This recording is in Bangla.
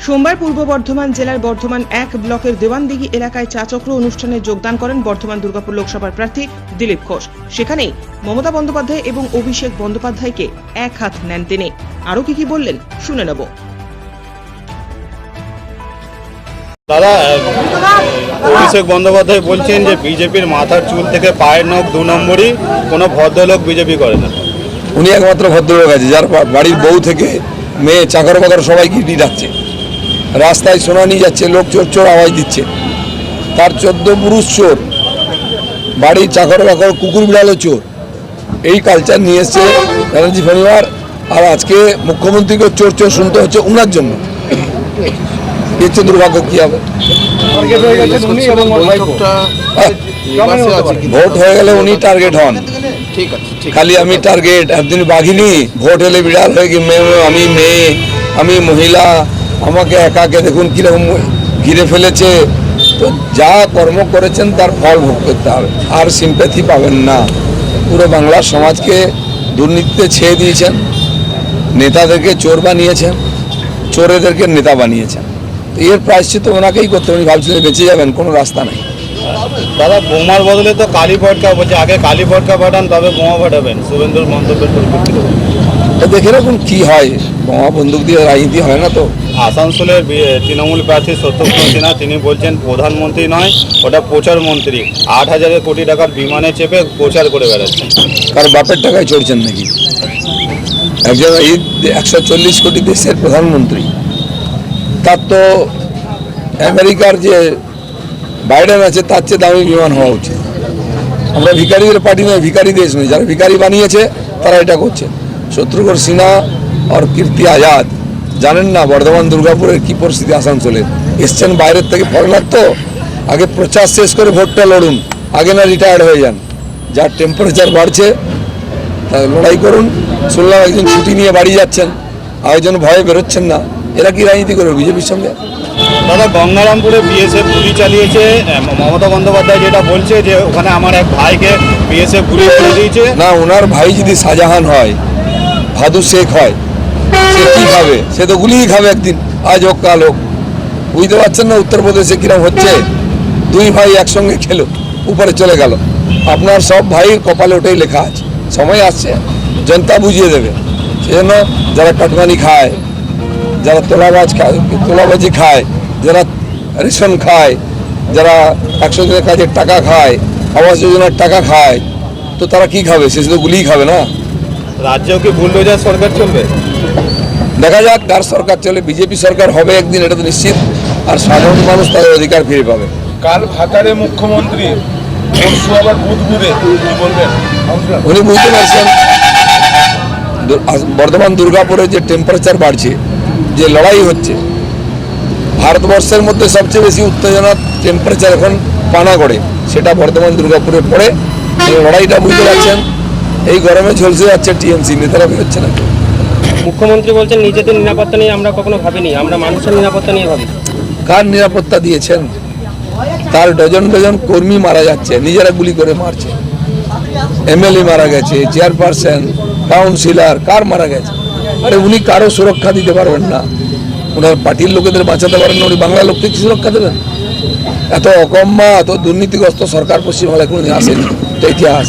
সোমবার পূর্ব বর্ধমান জেলার বর্ধমান এক ব্লকের দেওয়ানদিঘি এলাকায় চাচক্র অনুষ্ঠানে যোগদান করেন বর্ধমান দুর্গাপুর লোকসভার প্রার্থী দিলীপ ঘোষ। সেখানেই মমতা বন্দ্যোপাধ্যায় এবং অভিষেক বন্দ্যোপাধ্যায়কে এক হাত নেন তিনি। আরও কি কি বললেন শুনে নেব। দাদা অভিষেক বন্দ্যোপাধ্যায় বলছেন যে বিজেপির মাথার চুল থেকে পায়ের নখ দু নম্বরই, কোনো ভদ্রলোক বিজেপি করে না। উনি একমাত্র ভদ্রলোক আছে, যার বাড়ির বউ থেকে মেয়ে চাকর বাকর সবাইকে ডাকছে। রাস্তায় সোনা নিয়ে যাচ্ছে, লোক চোর চোর আওয়াজ দিচ্ছে। তার চোদ্দ পুরুষ চোর, বাড়ির চাকর বাকর কুকুর বিড়ালও চোর। এই কালচার নিয়ে এসছে ব্যানার্জি পরিবার আর আজকে মুখ্যমন্ত্রীকে চোর চোর শুনতে হচ্ছে উনার জন্য। এর দুর্ভাগ্য কি হবে? ভোট হয়ে গেলে উনি টার্গেট হন। খালি আমি টার্গেট একদিন বাঘিনী। ভোট হলে বিড়াল হয়ে গিয়ে মেয়ে আমি মেয়ে আমি মহিলা। আমাকে একাকে দেখুন কীরকম ঘিরে ফেলেছে। তো যা কর্ম করেছেন তার ফল ভোগ করতে হবে। আর সিম্প্যাথি পাবেন না। পুরো বাংলার সমাজকে দুর্নীতিতে ছেয়ে দিয়েছেন। নেতাদেরকে চোর বানিয়েছেন। চোরেদেরকে নেতা বানিয়েছেন। এর প্রায়শ্চিত ওনাকেই করতে। উনি ভাবছিলেন বেঁচে যাবেন কোনো রাস্তা নেই। দাদা বোমার বদলে তো কালী ভটকা বলছে আগে কালী ভটকা পাঠান তবে বোমা পাঠাবেন। শুভেন্দুর মন্তব্যের পরিপ্রেক্ষিতে দেখে রাখুন কি হয়। বোমা বন্দুক দিয়ে রাজনীতি হয় না তো। আসানসোলের তৃণমূল প্রার্থী সত্যব্রত সিনহা তিনি বলছেন প্রধানমন্ত্রী নয় ওটা প্রচার মন্ত্রী। আট হাজার কোটি টাকার বিমানে চেপে প্রচার করে বেড়াচ্ছেন কার বাপের টাকায় চড়ছেন নাকি? একজন এই একশো চল্লিশ কোটি দেশের প্রধানমন্ত্রী। তার তো আমেরিকার যে বাইডেন আছে, তার চেয়ে দামি বিমান হওয়া উচিত। আমরা ভিকারিদের পার্টি নয়, ভিকারি দেশ নয়। যারা ভিকারি বানিয়েছে, তারা এটা করছে। শত্রুঘর সিনহা আর কীর্তি আজাদ, জানেন না বর্ধমান দুর্গাপুরের কি পরিস্থিতি আসানসোলের এসছেন বাইরের থেকে ফরেনার তো? আগে প্রচার শেষ করে ভোটটা লড়ুন। আগে না রিটায়ার্ড হয়ে যান। যার টেম্পারেচার বাড়ছে লড়াই করুন। শুনলাম একজন ছুটি নিয়ে বাড়ি যাচ্ছেন। আরেকজন ভয়ে বেরোচ্ছেন না। এরা কি রাজনীতি করবে বিজেপির সঙ্গে? দাদা গঙ্গারামপুরে বিএসএফ গুলি চালিয়েছে মমতা বন্দ্যোপাধ্যায় যেটা বলছে যে ওখানে আমার এক ভাইকে বিএসএফ গুলি করে দিয়েছে। না ওনার ভাই যদি শাহজাহান হয় ভাদু শেখ হয় সে কি খাবে? সে তো গুলিই খাবে একদিন আজ হোক কাল হোক। বুঝতে পারছেন না উত্তরপ্রদেশে কিরম হচ্ছে? দুই ভাই একসঙ্গে খেলো উপরে চলে গেল। আপনার সব ভাই কপালে ওটাই লেখা আছে। সময় আসছে জনতা বুঝিয়ে দেবে। সেজন্য যারা কাটমানি খায় যারা তোলাবাজ খায় তোলাবাজি খায় যারা রেশন খায় যারা একশো দিনের কাজের টাকা খায় আবাস যোজনার টাকা খায় তো তারা কি খাবে? সে শুধু গুলিই খাবে না? রাজ্যেও কি বুলডোজার সরকার চলবে? দেখা যাক কার সরকার চলে বিজেপি সরকার হবে একদিন এটা তো নিশ্চিত আর সাধারণ মানুষ তাদের অধিকার ফিরে পাবে। কাল ভাতারে মুখ্যমন্ত্রী পরশু আবার বলবেন? উনি বুঝতে পারছেন বর্ধমান দুর্গাপুরে যে টেম্পারেচার বাড়ছে যে লড়াই হচ্ছে ভারতবর্ষের মধ্যে সবচেয়ে বেশি উত্তেজনা টেম্পারেচার এখন পানা পানাগড়ে সেটা বর্ধমান দুর্গাপুরে পড়ে এই লড়াইটা বুঝতে পারছেন এই গরমে ঝলসে যাচ্ছে টিএমসি নেতারা বেরোচ্ছে না মুখ্যমন্ত্রী বলছেন নিজেদের নিরাপত্তা নিয়ে আমরা কখনো ভাবিনি আমরা মানুষের নিরাপত্তা নিয়ে ভাবি। কার নিরাপত্তা দিয়েছেন? তার ডজন ডজন কর্মী মারা যাচ্ছে নিজেরা গুলি করে মারছে। এমএলএ মারা গেছে চেয়ারপারসন কাউন্সিলর কার মারা গেছে? আরে উনি কারও সুরক্ষা দিতে পারবেন না। ওনার পার্টির লোকেদের বাঁচাতে পারেন না, উনি বাংলা লোককে কি সুরক্ষা দেবেন? এত অকম্মা, এত দুর্নীতিগ্রস্ত সরকার পশ্চিমবাংলায় কোনোদিন আসেনি। এটা ইতিহাস।